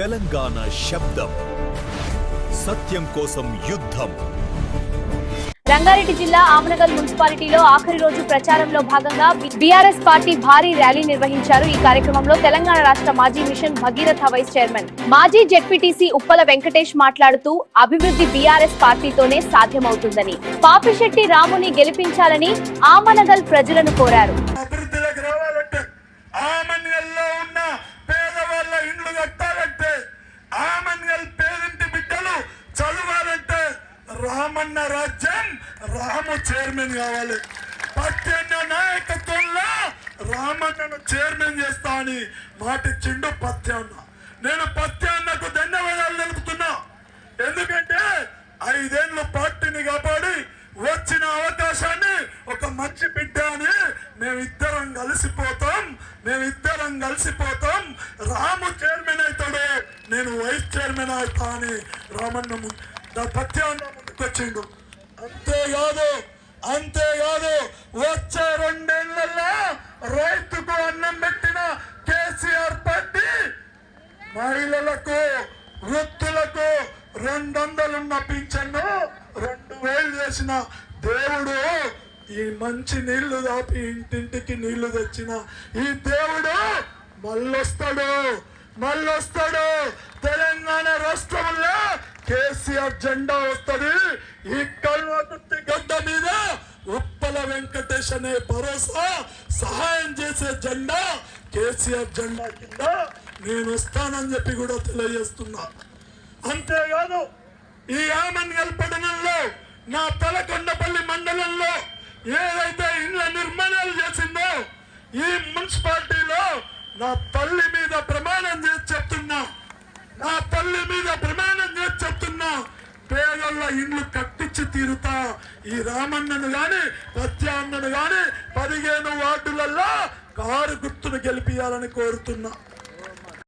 తెలంగాణ శబ్దం. సత్యం కోసం యుద్ధం. రంగారెడ్డి జిల్లా ఆమనగల్ మున్సిపాలిటీలో ఆఖరి రోజు ప్రచారంలో భాగంగా బీఆర్ఎస్ పార్టీ భారీ ర్యాలీ నిర్వహించారు ఈ కార్యక్రమంలో తెలంగాణ రాష్ట్ర మాజీ మిషన్ భగీరథ వైస్ చైర్మన్. మాజీ జెడ్పీటీసీ ఉప్పల వెంకటేష్ మాట్లాడుతూ అభివృద్ధి బీఆర్ఎస్ పార్టీతోనే సాధ్యమవుతుందని. పాపిశెట్టి రాముని గెలిపించాలని ఆమనగల్ ప్రజలను కోరారు. రామన్న రాజ్యం రాము చైర్మన్ కావాలి. పట్టణ నాయకత్వంలో రామన్నను చైర్మన్ చేస్తా అని మాట చిండు పత్యాన్న నేను పత్యాన్నకు ధన్యవాదాలు తెలుపుతున్నా. ఎందుకంటే ఐదేళ్ళు పార్టీని కాపాడి వచ్చిన అవకాశాన్ని ఒక మంచి బిడ్డ అని మేమిద్దరం కలిసిపోతాం మేమిద్దరం కలిసిపోతాం. రాము చైర్మన్ అవుతాడు నేను వైస్ చైర్మన్ అవుతా అని రామన్న దా పత్యాన్న పెట్టిండు. అంతేకాదు అంతేకాదు వచ్చే రెండేళ్ళలో రైతుకు అన్నం పెట్టిన కేసీఆర్ పార్టీ మహిళలకు వృత్తులకు రెండు వందలున్న పింఛన్ను రెండు వేలు చేసిన దేవుడు ఈ మంచి నీళ్ళు దాపి ఇంటింటికి నీళ్ళు తెచ్చిన ఈ దేవుడు మళ్ళొస్తాడు మళ్ళొస్తాడు. తెలంగాణ రాష్ట్రంలో కేసీఆర్ జెండా వస్తుంది. ఈ కల్వకుర్తి గడ్డ మీద ఉప్పల వెంకటేష్ అనే భరోసా సహాయం చేసే జెండా కేసీఆర్ జెండా కింద నేను వస్తానని చెప్పి కూడా తెలియజేస్తున్నా. అంతేకాదు ఈ ఆమన్గల్ పట్టణంలో నా తలకొండపల్లి మండలంలో ఏదైతే ఇండ్ల నిర్మాణాలు చేసిందో ఈ మున్సిపాలిటీలో నా తల్లి మీద ప్రమాణం చేసి చెప్తున్నా. నా తల్లి మీద ప్రమాణం చేసి చెప్తున్నా పేదల ఇండ్లు కట్టించి తీరుతా. ఈ రామన్నను గాని పత్యాన్నను గాని పదిహేను వార్డులలో కారు గుర్తును గెలిపియాలని కోరుతున్నా.